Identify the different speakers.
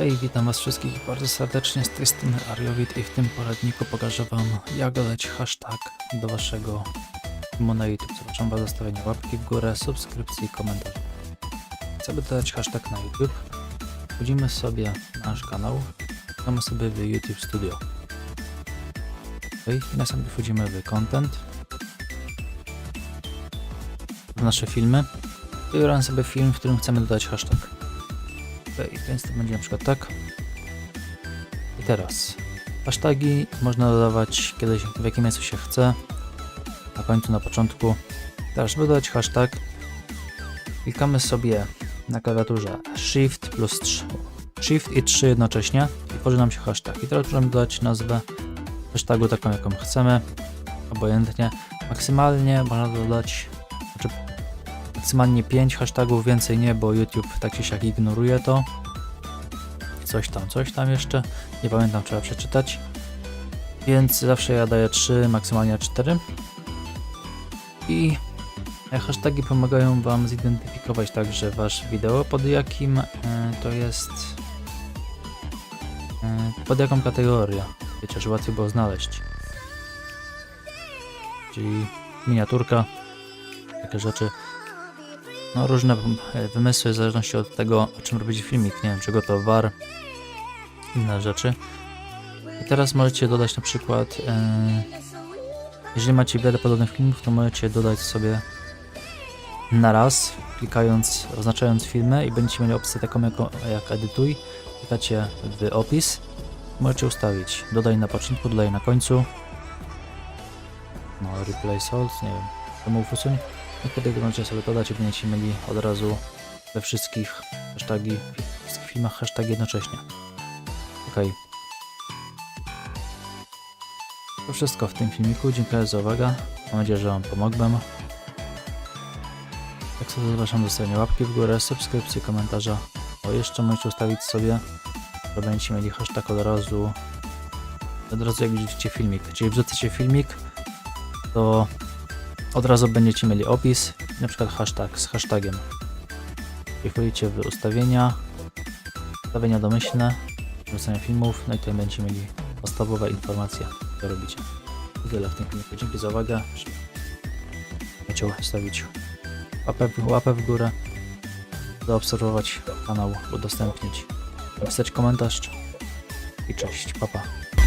Speaker 1: Hej, witam was wszystkich bardzo serdecznie, z tej strony Ariowit i w tym poradniku pokażę wam jak dodać hashtag do waszego filmu na YouTube. Zapraszam was do zostawienia łapki w górę, subskrypcji i komentarzy. Chcemy dodać hashtag na YouTube. Wchodzimy sobie na nasz kanał, szukamy sobie w YouTube Studio. Ok, następnie wchodzimy w Content, w nasze filmy. Wybieramy sobie film, w którym chcemy dodać hashtag. Ok, więc to będzie na przykład tak. I teraz hasztagi można dodawać kiedyś w jakim miejscu się chce. Na końcu, na początku. Teraz, żeby dodać hashtag, klikamy sobie na klawiaturze Shift plus 3. Shift i 3 jednocześnie i tworzy nam się hashtag. I teraz możemy dodać nazwę hashtagu taką, jaką chcemy. Obojętnie. Maksymalnie można dodać, znaczy maksymalnie 5 hashtagów, więcej nie, bo YouTube tak czy siak ignoruje to. Coś tam, coś tam jeszcze, nie pamiętam, trzeba przeczytać. Więc zawsze ja daję 3, maksymalnie 4. I hashtagi pomagają Wam zidentyfikować także Wasz wideo, pod jakim e, to jest, e, pod jaką kategorię, wiecie, że łatwiej było znaleźć. Czyli miniaturka, takie rzeczy. No różne e, wymysły w zależności od tego, o czym robicie filmik, nie wiem, czego to war, inne rzeczy. I teraz możecie dodać na przykład, e, jeżeli macie wiele podobnych filmów, to możecie dodać sobie na raz, klikając, oznaczając filmy i będziecie mieli opcję taką jak, jak edytuj. Klikacie w opis, możecie ustawić dodaj na początku, dodaj na końcu. No, replace all, nie wiem, remove usuń. Wtedy możecie sobie dodać i będziecie mieli od razu we wszystkich hashtagi, w wszystkich filmach hashtag jednocześnie. Ok. To wszystko w tym filmiku. Dziękuję za uwagę. Mam nadzieję, że Wam pomogłem. Tak sobie zapraszam do zostawienia łapki w górę, subskrypcji, komentarza. O, jeszcze możecie ustawić sobie, że będziecie mieli hashtag od razu, od razu jak widzicie filmik. Czyli wrzucacie filmik, to od razu będziecie mieli opis, na przykład hashtag z hashtagiem. Wchodzicie w ustawienia, ustawienia domyślne, wrzucania filmów, no i tutaj będziecie mieli podstawowe informacje, co robicie. Tyle w tym filmiku. Dzięki za uwagę. Chciał stawić łapę łapę w górę, zaobserwować kanał, udostępnić, napisać komentarz i cześć, papa. Pa.